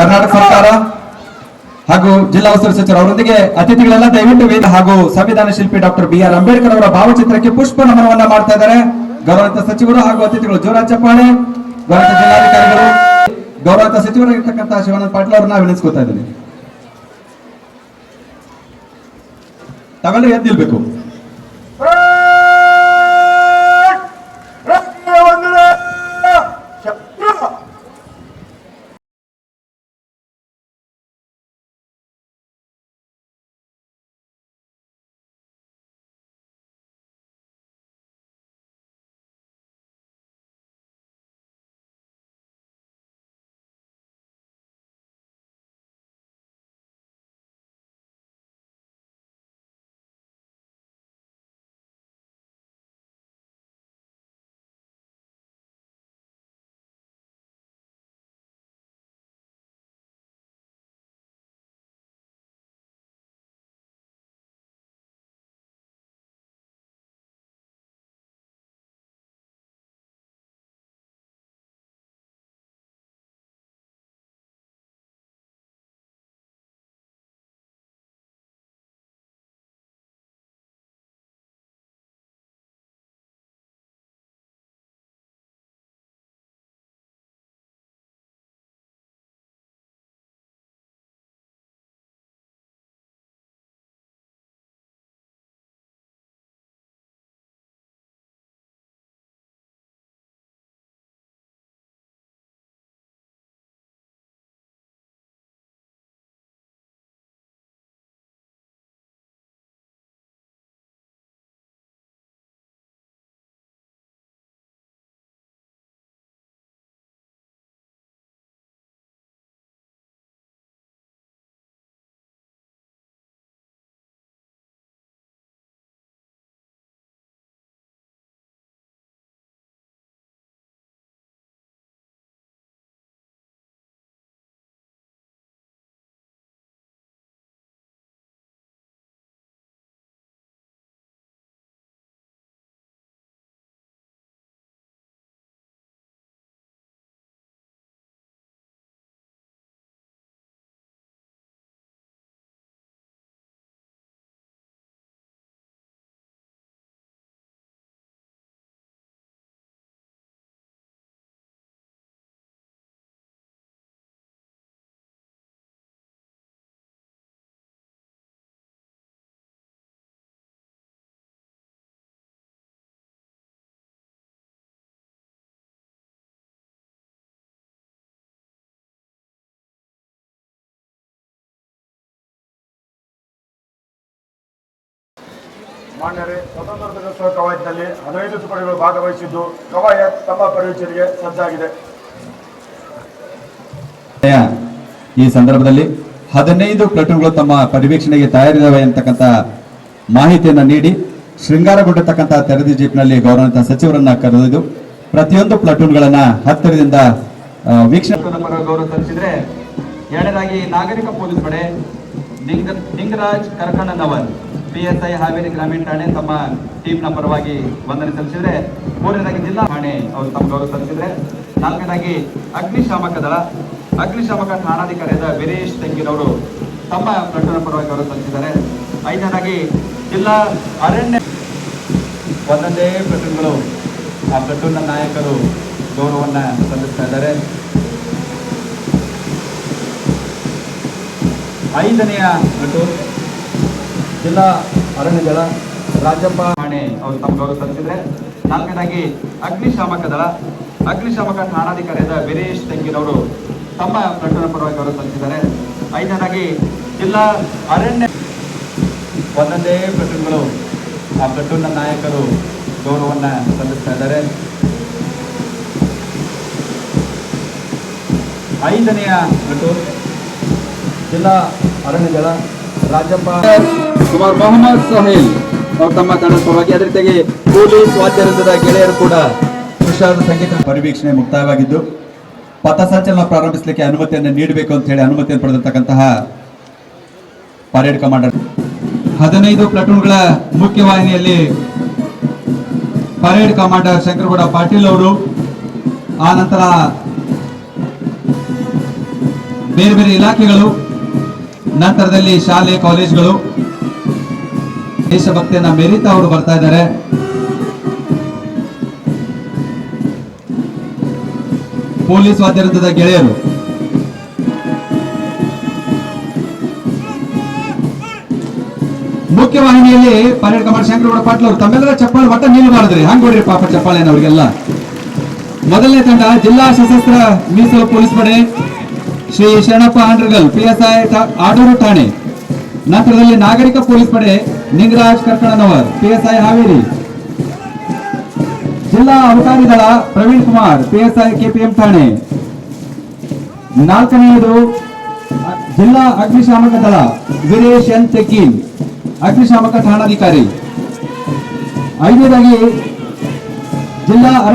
ಕರ್ನಾಟಕ ಸರ್ಕಾರ ಹಾಗೂ ಜಿಲ್ಲಾ ಉಸ್ತುವಾರಿ ಸಚಿವರು ಅವರೊಂದಿಗೆ ಅತಿಥಿಗಳೆಲ್ಲ ದಯವಿಟ್ಟು ವೇದ ಹಾಗೂ ಸಂವಿಧಾನ ಶಿಲ್ಪಿ ಡಾಕ್ಟರ್ ಬಿ ಆರ್ ಅಂಬೇಡ್ಕರ್ ಅವರ ಭಾವಚಿತ್ರಕ್ಕೆ ಪುಷ್ಪ ನಮನವನ್ನ ಮಾಡ್ತಾ ಇದ್ದಾರೆ. ಗೌರವಿತ ಸಚಿವರು ಹಾಗೂ ಅತಿಥಿಗಳು ಜೋರಾಜ್ ಚಪ್ಪಾಳೆ ಗೌರವಿತ ಜಿಲ್ಲಾಧಿಕಾರಿಗಳು ಗೌರವಿತ ಸಚಿವರಾಗಿರ್ತಕ್ಕಂತಹ ಶಿವಾನಂದ ಪಾಟೀಲ್ ಅವರನ್ನ ವಿನಿಸ್ಕೊತಾ ಇದ್ದೀನಿ ತಗೊಂಡು ಎದ್ದು ನಿಲ್ಬೇಕು. ಮಾನ್ಯರೇ ಸ್ವತಂತ್ರ ದಿನೋತ್ಸವ ಕವಾಯತ್ನಲ್ಲಿ ಹದಿನೈದು ತುಕಡಿಗಳು ಭಾಗವಹಿಸಿದ್ದು ಕವಾಯತ್ ತಮ್ಮ ಪರಿಚಯಕ್ಕೆ ಸಜ್ಜಾಗಿದೆ. ಈ ಸಂದರ್ಭದಲ್ಲಿ ಹದಿನೈದು ಪ್ಲಟೂನ್ಗಳು ತಮ್ಮ ಪರಿವೀಕ್ಷಣೆಗೆ ತಯಾರಿದಾವೆ ಅಂತಕ್ಕಂಥ ಮಾಹಿತಿಯನ್ನು ನೀಡಿ ಶೃಂಗಾರಗೊಂಡಿರ್ತಕ್ಕಂಥ ತೆರೆದ ಜೀಪ್ನಲ್ಲಿ ಗೌರವಿತ ಸಚಿವರನ್ನ ಕರೆದಿದ್ದು ಪ್ರತಿಯೊಂದು ಪ್ಲಟೂನ್ಗಳನ್ನ ಹತ್ತಿರದಿಂದ ವೀಕ್ಷಣೆ ಗೌರವ ಸಲ್ಲಿಸಿದ್ರೆ ಎರಡನೇದಾಗಿ ನಾಗರಿಕ ಪೊಲೀಸ್ ಪಡೆ Lingaraj Karkannanavar. P S I Haveri ಗ್ರಾಮೀಣ ಠಾಣೆ ತಮ್ಮ ಟೀಮ್ನ ಪರವಾಗಿ ವಂದನೆ ಸಲ್ಲಿಸಿದರೆ, ಮೂರನೇದಾಗಿ ಜಿಲ್ಲಾ ಠಾಣೆ ಅವರು ತಮ್ಮ ಗೌರವ ಸಲ್ಲಿಸಿದ್ರೆ, ನಾಲ್ಕನೇದಾಗಿ ಅಗ್ನಿಶಾಮಕ ದಳ, ಅಗ್ನಿಶಾಮಕ ಠಾಣಾಧಿಕಾರಿಯಾದ ವೀರೇಶ್ ತೆಂಗಿನವರು ತಮ್ಮ ಪ್ರಕರಣ ಪರವಾಗಿ ಗೌರವ ಸಲ್ಲಿಸಿದ್ದಾರೆ. ಐದನೇದಾಗಿ ಜಿಲ್ಲಾ ಅರಣ್ಯ ಒಂದೊಂದೇ ಪ್ರಕರಣಗಳು ಆ ಪ್ರಕರಣ ನಾಯಕರು ಗೌರವವನ್ನು ಸಲ್ಲಿಸ್ತಾ ಇದ್ದಾರೆ. ಐದನೆಯ ಪ್ಲಟೂನ್ ಜಿಲ್ಲಾ ಅರಣ್ಯ ರಾಜಪ್ಪ ಠಾಣೆ ಅವರು ತಮ್ಮ ಗೌರವ ಸಲ್ಲಿಸಿದ್ರೆ ನಾಲ್ಕನೇದಾಗಿ ಅಗ್ನಿಶಾಮಕ ದಳ. ಅಗ್ನಿಶಾಮಕ ಠಾಣಾಧಿಕಾರಿಯಾದ ವೀರೇಶ್ ತೆಂಗಿನವರು ತಮ್ಮ ಪ್ರಕರಣ ಪರವಾಗಿ ಗೌರವ ಸಲ್ಲಿಸಿದ್ದಾರೆ ಐದನೇದಾಗಿ ಜಿಲ್ಲಾ ಅರಣ್ಯ ಒಂದೊಂದೇ ಪ್ಲಟೂನ್ಗಳು ಆ ಪ್ಲಟೂನ್ನ ನಾಯಕರು ಗೌರವವನ್ನ ಸಲ್ಲಿಸ್ತಾ ಇದ್ದಾರೆ. ಐದನೆಯ ಪ್ಲಟೂನ್ ಜಿಲ್ಲಾ ಅರಣ್ಯ ದಳ ರಾಜ್ಯಪ್ಪ ಕುಮಾರ್ ಮೊಹಮ್ಮದ್ ಸೊಹೇಲ್ ಅವರು ತಮ್ಮ ತಂಡದ ಪರವಾಗಿ ಅದೇ ರೀತಿಯಾಗಿ ಪೊಲೀಸ್ ವಾದ್ಯರಂಗದ ಗೆಳೆಯರು ಕೂಡ ವಿಷಾದ ಸಂಗೀತ ಪರಿವೀಕ್ಷಣೆ ಮುಕ್ತಾಯವಾಗಿದ್ದು ಪಥಸಂಚಲನ ಪ್ರಾರಂಭಿಸಲಿಕ್ಕೆ ಅನುಮತಿಯನ್ನು ನೀಡಬೇಕು ಅಂತ ಹೇಳಿ ಅನುಮತಿಯನ್ನು ಪಡೆದಿರ್ತಕ್ಕಂತಹ ಪರೇಡ್ ಕಮಾಂಡರ್. ಹದಿನೈದು ಪ್ಲಟೂನ್ಗಳ ಮುಖ್ಯವಾಹಿನಿಯಲ್ಲಿ ಪರೇಡ್ ಕಮಾಂಡರ್ ಶಂಕರಗೌಡ ಪಾಟೀಲ್ ಅವರು, ಆ ನಂತರ ಬೇರೆ ಬೇರೆ ಇಲಾಖೆಗಳು ನಂತರದಲ್ಲಿ ಶಾಲೆ, ಕಾಲೇಜುಗಳು. ದೇಶಭಕ್ತಿಯನ್ನ ಮೆರೀತಾ ಅವರು ಬರ್ತಾ ಇದ್ದಾರೆ. ಪೊಲೀಸ್ ವಾದ್ಯವೃಂದದ ಗೆಳೆಯರು. ಮುಖ್ಯವಾಹಿನಿಯಲ್ಲಿ ಪರೇಡ್ ಕಮಾಂಡ್ ಶಂಕರಗೌಡ ಪಾಟೀಲ್ ಅವರು. ತಮ್ಮೆಲ್ಲರ ಚಪ್ಪಾಳೆ ಒಟ್ಟ ನಿಲ್ಬಾರ್ದ್ರಿ ಹಂಗ್ ನೋಡ್ರಿ ಪಾಪ ಚಪ್ಪಾಳೆ ಅವ್ರಿಗೆಲ್ಲ. ಮೊದಲನೇ ತಂಡ ಜಿಲ್ಲಾ ಸಶಸ್ತ್ರ ಮೀಸಲು ಪೊಲೀಸ್ ಪಡೆ. ಶ್ರೀ ಶರಣಪ್ಪ ಆಂಡ್ರಗಲ್ ಪಿಎಸ್ಐ ಆಡೂರು ಠಾಣೆ. ನಂತರದಲ್ಲಿ ನಾಗರಿಕ ಪೊಲೀಸ್ ಪಡೆ, ನಿಂಗರಾಜ್ ಕರ್ಕಣನವರ್ ಪಿಎಸ್ಐ ಹಾವೇರಿ. ಜಿಲ್ಲಾ ಅಬಕಾರಿ ದಳ, ಪ್ರವೀಣ್ ಕುಮಾರ್ ಪಿಎಸ್ಐ ಕೆಪಿಎಂ ಠಾಣೆ. ನಾಲ್ಕನೆಯದು, ಜಿಲ್ಲಾ ಅಗ್ನಿಶಾಮಕ ದಳ, ವೀರೇಶ್ ಎನ್ ತೆಕ್ಕೀನ್ ಅಗ್ನಿಶಾಮಕ ಠಾಣಾಧಿಕಾರಿ. ಐದನೇದಾಗಿ, ಜಿಲ್ಲಾ